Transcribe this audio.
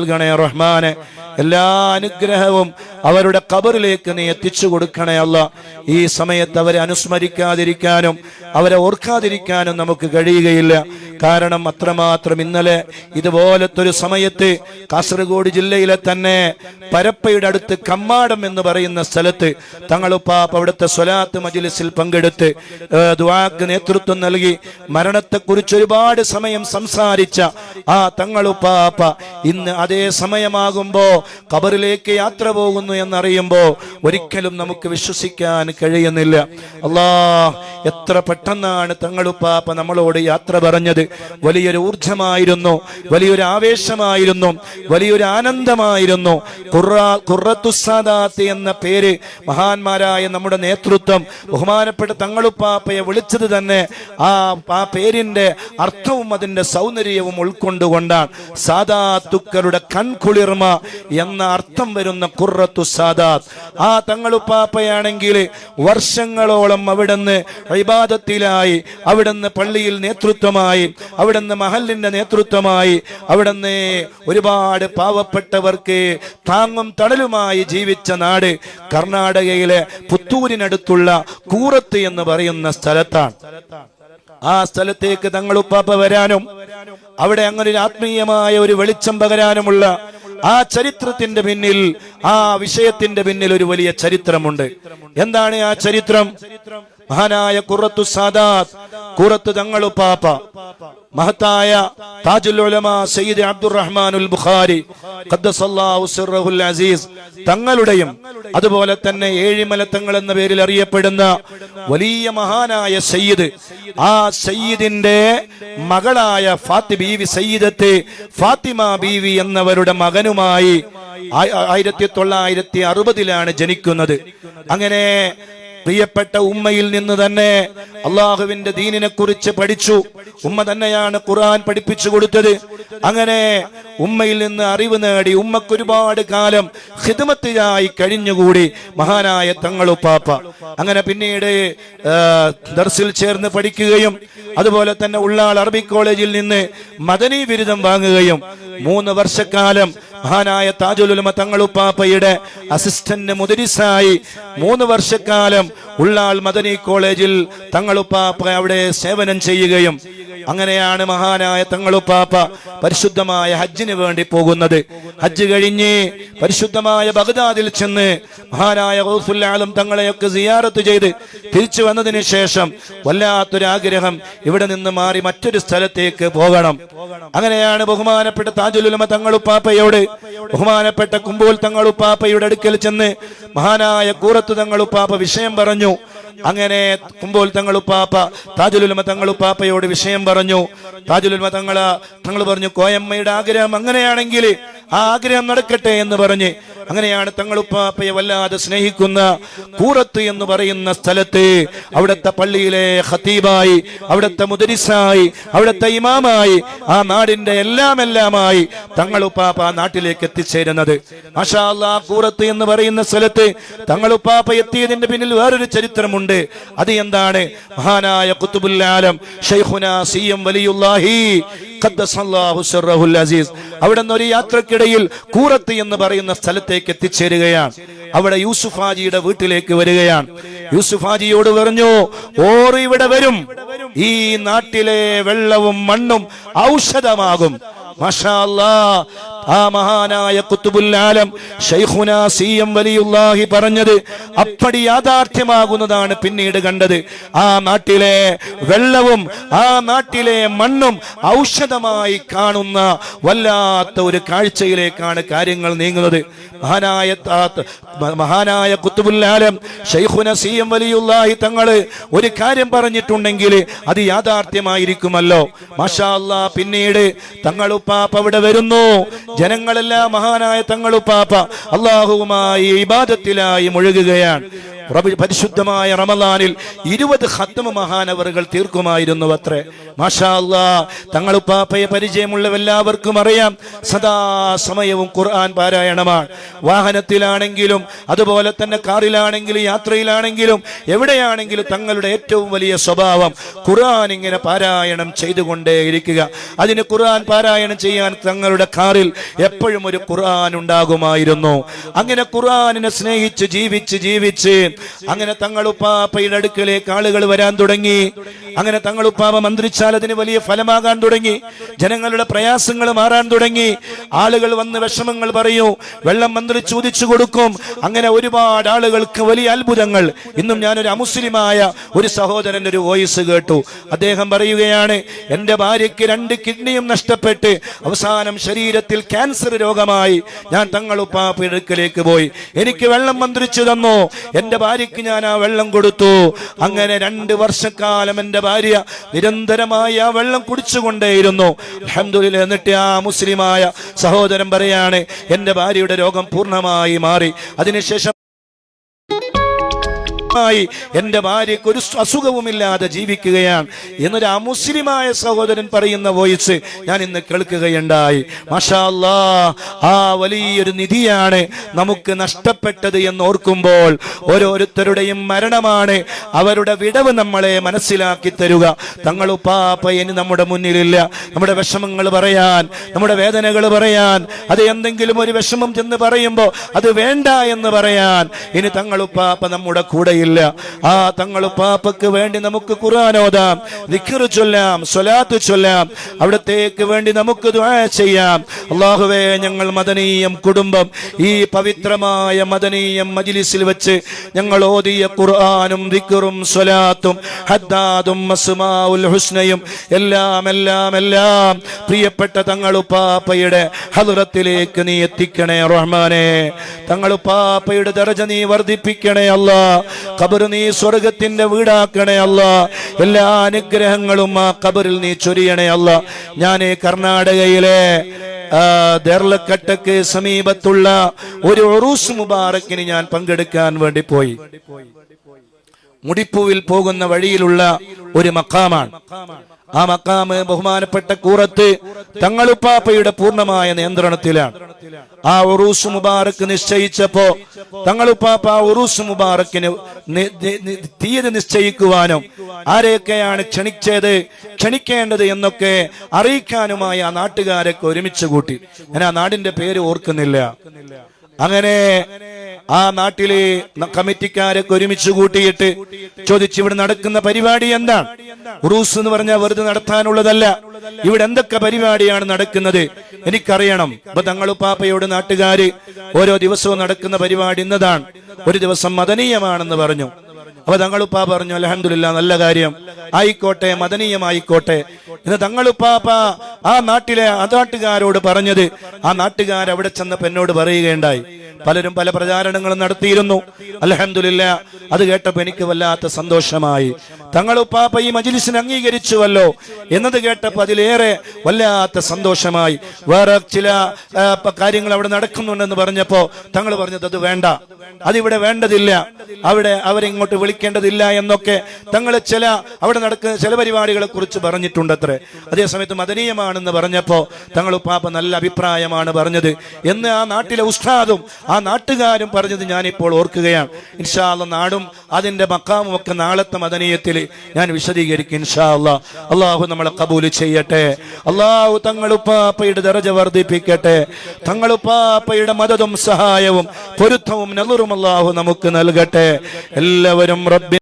നൽകണേ റഹ്മാനെ. എല്ലാ അനുഗ്രഹവും അവരുടെ കബറിലേക്ക് നീ എത്തിച്ചു കൊടുക്കണേ അല്ല. ഈ സമയത്ത് അവരെ അനുസ്മരിക്കാതിരിക്കാനും അവരെ ഓർക്കാതിരിക്കാനും നമുക്ക് കഴിയുകയില്ല. കാരണം അത്രമാത്രം ഇന്നലെ ഇതുപോലത്തെ ഒരു സമയത്ത് കാസർഗോഡ് ജില്ലയിലെ തന്നെ പരപ്പയുടെ അടുത്ത് കമ്മാടം എന്ന് പറയുന്ന സ്ഥലത്ത് തങ്ങളുപ്പാപ്പ് അവിടുത്തെ സ്വലാത്ത് മജിലിസിൽ പങ്കെടുത്ത് ദുവാക്ക് നേതൃത്വം നൽകി മരണത്തെക്കുറിച്ച് ഒരുപാട് സമയം സംസാരിച്ച ആ തങ്ങളുപ്പാപ്പ ഇന്ന് അതേ സമയമാകുമ്പോ കബറിലേക്ക് യാത്ര പോകുന്നു എന്നറിയുമ്പോ ഒരിക്കലും നമുക്ക് വിശ്വസിക്കാൻ കഴിയുന്നില്ല. അല്ലാ എത്ര പെട്ടെന്നാണ് തങ്ങളുപ്പാപ്പ നമ്മളോട് യാത്ര പറഞ്ഞത്. വലിയൊരു ഊർജമായിരുന്നു വലിയൊരു ആവേശമായിരുന്നു വലിയൊരു ആനന്ദമായിരുന്നു. ഖുറാ- ഖുറത്തുസ്സാദാത്ത് എന്ന പേര് മഹാന്മാരായ നമ്മുടെ നേതൃത്വം ബഹുമാനപ്പെട്ട തങ്ങളുപ്പാപ്പയെ വിളിച്ചത് തന്നെ ആ ആ പേരിന്റെ അർത്ഥവും അതിന്റെ സൗന്ദര്യവും ഉൾക്കൊണ്ടുകൊണ്ടാണ്. സാദാത്തുക്കളുടെ കൺകുളിർമ എന്ന അർത്ഥം വരുന്ന കുറത്തു സാദാത്ത്. ആ തങ്ങളുപ്പാപ്പയാണെങ്കിൽ വർഷങ്ങളോളം അവിടുന്ന് ഇബാദത്തിലായി അവിടുന്ന് പള്ളിയിൽ നേതൃത്വമായി അവിടുന്ന് മഹലിന്റെ നേതൃത്വമായി അവിടുന്ന് ഒരുപാട് പാവപ്പെട്ടവർക്ക് താങ്ങും തണലുമായി ജീവിച്ച നാട് കർണാടകയിലെ പുത്തൂരിനടുത്തുള്ള കൂറത്ത് എന്ന് പറയുന്ന സ്ഥലത്താണ്. ആ സ്ഥലത്തേക്ക് തങ്ങൾ ഉപ്പാപ്പ വരാനും അവിടെ അങ്ങനെ ഒരു ആത്മീയമായ ഒരു വെളിച്ചം പകരാനുമുള്ള ആ ചരിത്രത്തിന്റെ പിന്നിൽ ആ വിഷയത്തിന്റെ പിന്നിൽ ഒരു വലിയ ചരിത്രമുണ്ട്. എന്താണ് ആ ചരിത്രം? മഹാനായ കുറത്തു സാദാത്ത് കുറത്ത് തങ്ങളുപ്പാപ്പ മഹത്തായ താജുൽ ഉലമ സയ്യിദ് അബ്ദുറഹ്മാനുൽ ബുഖാരി അസീസ് തങ്ങളുടെയും അതുപോലെ തന്നെ ഏഴിമല തങ്ങൾ എന്ന പേരിൽ അറിയപ്പെടുന്ന വലിയ മഹാനായ സയ്യിദ് ആ സയ്യിദിന്റെ മകളായ ഫാത്തി ബീവി സയ്യിദത്ത് ഫാത്തിമ ബീവി എന്നവരുടെ മകനുമായി ആയിരത്തി തൊള്ളായിരത്തി അറുപതിലാണ് ജനിക്കുന്നത്. അങ്ങനെ പ്രിയപ്പെട്ട ഉമ്മയിൽ നിന്ന് തന്നെ അള്ളാഹുവിന്റെ ദീനിനെ കുറിച്ച് പഠിച്ചു. ഉമ്മ തന്നെയാണ് ഖുർആൻ പഠിപ്പിച്ചു കൊടുത്തത്. അങ്ങനെ ഉമ്മയിൽ നിന്ന് അറിവ് നേടി ഉമ്മക്ക് ഒരുപാട് കാലം ഹിദമത്തിലായി കഴിഞ്ഞുകൂടി മഹാനായ തങ്ങളുപ്പാപ്പ. അങ്ങനെ പിന്നീട് ദർസിൽ ചേർന്ന് പഠിക്കുകയും അതുപോലെ തന്നെ ഉള്ളാൾ അറബി കോളേജിൽ നിന്ന് മദനി ബിരുദം വാങ്ങുകയും മൂന്ന് വർഷക്കാലം മഹാനായ താജുലുലമ തങ്ങളുപ്പാപ്പയുടെ അസിസ്റ്റന്റ് മുദരിസായി മൂന്ന് വർഷക്കാലം ഉള്ളാൾ മദനി കോളേജിൽ തങ്ങളുപ്പാപ്പ അവിടെ സേവനം ചെയ്യുകയും അങ്ങനെയാണ് മഹാനായ തങ്ങളുപ്പാപ്പ പരിശുദ്ധമായ ഹജ്ജിന് വേണ്ടി പോകുന്നത്. ഹജ്ജ് കഴിഞ്ഞ് പരിശുദ്ധമായ ബഗ്ദാദിൽ ചെന്ന് മഹാനായ ഗൗസുല്ലാലും തങ്ങളെയൊക്കെ സിയാറത്ത് ചെയ്ത് തിരിച്ചു വന്നതിന് ശേഷം വല്ലാത്തൊരാഗ്രഹം ഇവിടെ നിന്ന് മാറി മറ്റൊരു സ്ഥലത്തേക്ക് പോകണം. അങ്ങനെയാണ് ബഹുമാനപ്പെട്ട താജുലുലമ തങ്ങളുപ്പാപ്പയോട് ബഹുമാനപ്പെട്ട കുമ്പോൾ തങ്ങളുപ്പാപ്പയുടെ അടുക്കൽ ചെന്ന് മഹാനായ കൂറത്ത് തങ്ങളുപ്പാപ്പ വിഷയം പറഞ്ഞു. അങ്ങനെ കുമ്പോൾ തങ്ങളുപ്പാപ്പ താജുലുലമ തങ്ങളുപ്പാപ്പയോട് വിഷയം പറഞ്ഞു. താജുലുൽമ തങ്ങൾ തങ്ങൾ പറഞ്ഞു കോയമ്മയുടെ ആഗ്രഹം അങ്ങനെയാണെങ്കിൽ ആഗ്രഹം നടക്കട്ടെ എന്ന് പറഞ്ഞ് അങ്ങനെയാണ് തങ്ങൾ ഉപ്പാപ്പയെ വല്ലാതെ സ്നേഹിക്കുന്ന കൂറത്ത് എന്ന് പറയുന്ന സ്ഥലത്ത് അവിടുത്തെ പള്ളിയിലെ ഖത്തീബായി അവിടുത്തെ മുദരിസായി അവിടുത്തെ ഇമാമായി ആ നാടിന്റെ എല്ലാം എല്ലാമായി തങ്ങളുപ്പാപ്പ ആ നാട്ടിലേക്ക് എത്തിച്ചേരുന്നത്. മാഷാ അല്ലാ കൂറത്ത് എന്ന് പറയുന്ന സ്ഥലത്ത് തങ്ങൾ ഉപ്പാപ്പ എത്തിയതിന്റെ പിന്നിൽ വേറൊരു ചരിത്രമുണ്ട്. അത് എന്താണ്? മഹാനായ കുത്തുബുല്ലാലം ഷെയ്ഖുന സി എം സിർറഹുൽ അവിടെ നിന്ന് ഒരു യാത്രക്കിടയിൽ കൂറത്ത് എന്ന് പറയുന്ന സ്ഥലത്തേക്ക് എത്തിച്ചേരുകയാണ്. അവിടെ യൂസുഫ് ഹാജിയുടെ വീട്ടിലേക്ക് വരികയാണ്. യൂസുഫ് ഹാജിയോട് പറഞ്ഞു ഓർ ഇവിടെ വരും. ഈ നാട്ടിലെ വെള്ളവും മണ്ണും ഔഷധമാകും. ആ മഹാനായ കുത്തുബുല്ലാലം ഷെയ്ഖുന സി എം വലിയുല്ലാഹി പറഞ്ഞത് അപ്പടി യാഥാർത്ഥ്യമാകുന്നതാണ് പിന്നീട് കണ്ടത്. ആ നാട്ടിലെ വെള്ളവും ആ നാട്ടിലെ മണ്ണും ഔഷധമായി കാണുന്ന വല്ലാത്ത ഒരു കാഴ്ചയിലേക്കാണ് കാര്യങ്ങൾ നീങ്ങുന്നത്. മഹാനായ മഹാനായ കുത്തുബുല്ലാലം ഷെയ്ഖുന സി എം വലിയുല്ലാഹി തങ്ങൾ ഒരു കാര്യം പറഞ്ഞിട്ടുണ്ടെങ്കിൽ അത് യാഥാർത്ഥ്യമായിരിക്കുമല്ലോ. മാഷാ പിന്നീട് തങ്ങളുപ്പാപ്പ അവിടെ വരുന്നു. ജനങ്ങളെല്ലാം മഹാനായ തങ്ങളുപ്പാപ്പ അള്ളാഹുവുമായി ഇബാദത്തിലായി മുഴുകുകയാണ്. പരിശുദ്ധമായ റമദാനിൽ ഇരുപത് ഹത്തമ മഹാനവറുകൾ തീർക്കുമായിരുന്നു അത്രേ മാഷാ തങ്ങൾ ഉപ്പാപ്പയെ പരിചയമുള്ളവെല്ലാവർക്കും അറിയാം. സദാ സമയവും ഖുർആൻ പാരായണമാണ്. വാഹനത്തിലാണെങ്കിലും അതുപോലെ തന്നെ കാറിലാണെങ്കിലും യാത്രയിലാണെങ്കിലും എവിടെയാണെങ്കിലും തങ്ങളുടെ ഏറ്റവും വലിയ സ്വഭാവം ഖുർആൻ ഇങ്ങനെ പാരായണം ചെയ്തുകൊണ്ടേയിരിക്കുക. അതിന് ഖുർആൻ പാരായണം ചെയ്യാൻ തങ്ങളുടെ കാറിൽ എപ്പോഴും ഒരു ഖുർആൻ ഉണ്ടാകുമായിരുന്നു. അങ്ങനെ ഖുർആാനിനെ സ്നേഹിച്ച് ജീവിച്ച് ജീവിച്ച് അങ്ങനെ തങ്ങളുപ്പാപ്പയുടെ അടുക്കലേക്ക് ആളുകൾ വരാൻ തുടങ്ങി. അങ്ങനെ തങ്ങൾ ഉപ്പാവ മന്ത്രിച്ചാൽ അതിന് വലിയ ഫലമാകാൻ തുടങ്ങി. ജനങ്ങളുടെ പ്രയാസങ്ങൾ മാറാൻ തുടങ്ങി. ആളുകൾ വന്ന് വിഷമങ്ങൾ പറയൂ. വെള്ളം മന്ത്രി ചോദിച്ചു കൊടുക്കും. അങ്ങനെ ഒരുപാട് ആളുകൾക്ക് വലിയ അത്ഭുതങ്ങൾ. ഇന്നും ഞാനൊരു അമുസ്ലിമായ ഒരു സഹോദരന്റെ ഒരു വോയിസ് കേട്ടു. അദ്ദേഹം പറയുകയാണ് എന്റെ ഭാര്യയ്ക്ക് രണ്ട് കിഡ്നിയും നഷ്ടപ്പെട്ട് അവസാനം ശരീരത്തിൽ ക്യാൻസർ രോഗമായി. ഞാൻ തങ്ങൾ അടുക്കലേക്ക് പോയി. എനിക്ക് വെള്ളം മന്ത്രിച്ചു തന്നു. എന്റെ ഭാര്യയ്ക്ക് ഞാൻ ആ വെള്ളം കൊടുത്തു. അങ്ങനെ രണ്ട് വർഷക്കാലം എന്റെ ഭാര്യ നിരന്തരമായി ആ വെള്ളം കുടിച്ചുകൊണ്ടേയിരുന്നു. അഹമ്മദില്ല എന്നിട്ട് ആ മുസ്ലിമായ സഹോദരൻ പറയാണ് എന്റെ ഭാര്യയുടെ രോഗം പൂർണമായി മാറി. അതിനുശേഷം ായി എന്റെ ഭാര്യയ്ക്ക് ഒരു അസുഖവുമില്ലാതെ ജീവിക്കുകയാണ്. എന്നൊരു അമുസ്ലിമായ സഹോദരൻ പറയുന്ന വോയിസ് ഞാൻ ഇന്ന് കേൾക്കുകയുണ്ടായി. മാഷാ അല്ലാ ആ വലിയൊരു നിധിയാണ് നമുക്ക് നഷ്ടപ്പെട്ടത് എന്ന് ഓർക്കുമ്പോൾ ഓരോരുത്തരുടെയും മരണമാണ്. അവരുടെ വിടവ് നമ്മളെ മനസ്സിലാക്കി തരുക. തങ്ങൾ ഉപ്പാപ്പ ഇനി നമ്മുടെ മുന്നിലില്ല. നമ്മുടെ വിഷമങ്ങൾ പറയാൻ നമ്മുടെ വേദനകൾ പറയാൻ അത് എന്തെങ്കിലും ഒരു വിഷമം ചെന്ന് പറയുമ്പോൾ അത് വേണ്ട എന്ന് പറയാൻ ഇനി തങ്ങൾ ഉപ്പാപ്പ നമ്മുടെ കൂടെയില്ല. ആ തങ്ങൾ ഉപ്പാപ്പക്ക് വേണ്ടി നമുക്ക് ഖുർആാനോദാം ദിക്ർ ചൊല്ലാം സ്വലാത്ത് ചൊല്ലാം അവിടത്തേക്ക് വേണ്ടി നമുക്ക് ചെയ്യാം. അള്ളാഹുവേ ഞങ്ങൾ മദനീയം കുടുംബം ഈ പവിത്രമായ മദനീയം മജിലിസിൽ വെച്ച് ഞങ്ങൾ ഓതിയ ഖുർആാനും ദിക്റും സ്വലാത്തും ഹദ്ദാദും അസ്മാഉൽ ഹുസ്നയും എല്ലാം എല്ലാം എല്ലാം പ്രിയപ്പെട്ട തങ്ങളുപ്പാപ്പയുടെ ഹദറത്തിലേക്ക് നീ എത്തിക്കണേ റഹ്മാനെ. തങ്ങളുപ്പാപ്പയുടെ ദർജ നീ വർദ്ധിപ്പിക്കണേ അല്ല. ഖബർ നീ സ്വർഗത്തിന്റെ വീടാക്കണേ അല്ല. എല്ലാ അനുഗ്രഹങ്ങളും ആ കബറിൽ നീ ചൊരിയണേ അല്ല. ഞാൻ കർണാടകയിലെ ദേർലക്കട്ടക്ക് സമീപത്തുള്ള ഒരു ഒറൂസ് മുബാറക്കിന് ഞാൻ പങ്കെടുക്കാൻ വേണ്ടി പോയി. മുടിപ്പൂവിൽ പോകുന്ന വഴിയിലുള്ള ഒരു മക്കാമാണ് ആ മക്കാമ് ബഹുമാനപ്പെട്ട കൂറത്ത് തങ്ങളുപ്പാപ്പയുടെ പൂർണമായ നിയന്ത്രണത്തിലാണ്. ആ ഉറൂസ് മുബാറക്ക് നിശ്ചയിച്ചപ്പോ തങ്ങളുപ്പാപ്പ ആ ഉറൂസ് മുബാറക്കിന് തീയതി നിശ്ചയിക്കുവാനും ആരെയൊക്കെയാണ് ക്ഷണിച്ചത് ക്ഷണിക്കേണ്ടത് എന്നൊക്കെ അറിയിക്കാനുമായി ആ നാട്ടുകാരൊക്കെ ഒരുമിച്ച് കൂട്ടി. ഞാൻ ആ നാടിന്റെ പേര് ഓർക്കുന്നില്ല. അങ്ങനെ ആ നാട്ടിലെ കമ്മിറ്റിക്കാരൊക്കെ ഒരുമിച്ച് കൂട്ടിയിട്ട് ചോദിച്ചു ഇവിടെ നടക്കുന്ന പരിപാടി എന്താണ് റൂസ് എന്ന് പറഞ്ഞാൽ വെറുതെ നടത്താനുള്ളതല്ല. ഇവിടെ എന്തൊക്കെ പരിപാടിയാണ് നടക്കുന്നത്? എനിക്കറിയണം. ഇപ്പൊ തങ്ങളുപ്പാപ്പയോട് നാട്ടുകാര് ഓരോ ദിവസവും നടക്കുന്ന പരിപാടി ഇന്നതാണ്. ഒരു ദിവസം മദനീയമാണെന്ന് പറഞ്ഞു. അപ്പൊ തങ്ങളുപ്പാ പറഞ്ഞു അലഹമില്ല നല്ല കാര്യം. ആയിക്കോട്ടെ മദനീയമായിക്കോട്ടെ. എന്ന് തങ്ങളുപ്പാപ്പ ആ നാട്ടിലെ ആ നാട്ടുകാരോട് പറഞ്ഞത്. ആ നാട്ടുകാർ അവിടെ ചെന്നപ്പോ എന്നോട് പറയുകയുണ്ടായി. പലരും പല പ്രചാരണങ്ങളും നടത്തിയിരുന്നു. അലഹമില്ല അത് കേട്ടപ്പോ എനിക്ക് വല്ലാത്ത സന്തോഷമായി. തങ്ങളുപ്പാപ്പ ഈ മജിലിസിനെ അംഗീകരിച്ചുവല്ലോ എന്നത് കേട്ടപ്പോൾ അതിലേറെ വല്ലാത്ത സന്തോഷമായി. വേറെ ചില കാര്യങ്ങൾ അവിടെ നടക്കുന്നുണ്ടെന്ന് പറഞ്ഞപ്പോൾ തങ്ങൾ പറഞ്ഞത് അത് വേണ്ട. അതിവിടെ വേണ്ടതില്ല. അവിടെ അവരെ ഇങ്ങോട്ട് വിളിക്കേണ്ടതില്ല എന്നൊക്കെ തങ്ങൾ ചില അവിടെ നടക്കുന്ന ചില പരിപാടികളെ കുറിച്ച് പറഞ്ഞിട്ടുണ്ട് അത്രേ അതേസമയത്ത് മദനീയമാണെന്ന് പറഞ്ഞപ്പോൾ തങ്ങൾ ഉപ്പാപ്പ നല്ല അഭിപ്രായമാണ് പറഞ്ഞത്. എന്ന് ആ നാട്ടിലെ ഉസ്താദും ആ നാട്ടുകാരും പറഞ്ഞത് ഞാനിപ്പോൾ ഓർക്കുകയാണ്. ഇൻഷാല്ല നാടും അതിന്റെ മക്കാമും ഒക്കെ നാളത്തെ മദനീയത്തിൽ ഞാൻ വിശദീകരിക്കും അള്ളാഹു നമ്മളെ കബൂൽ ചെയ്യട്ടെ. അള്ളാഹു തങ്ങളുപ്പാപ്പയുടെ ദറജ വർദ്ധിപ്പിക്കട്ടെ. തങ്ങളുപ്പാപ്പയുടെ മതതും സഹായവും പൊരുത്തവും നെളുറും അള്ളാഹു നമുക്ക് നൽകട്ടെ. എല്ലാവരും റബ്ബി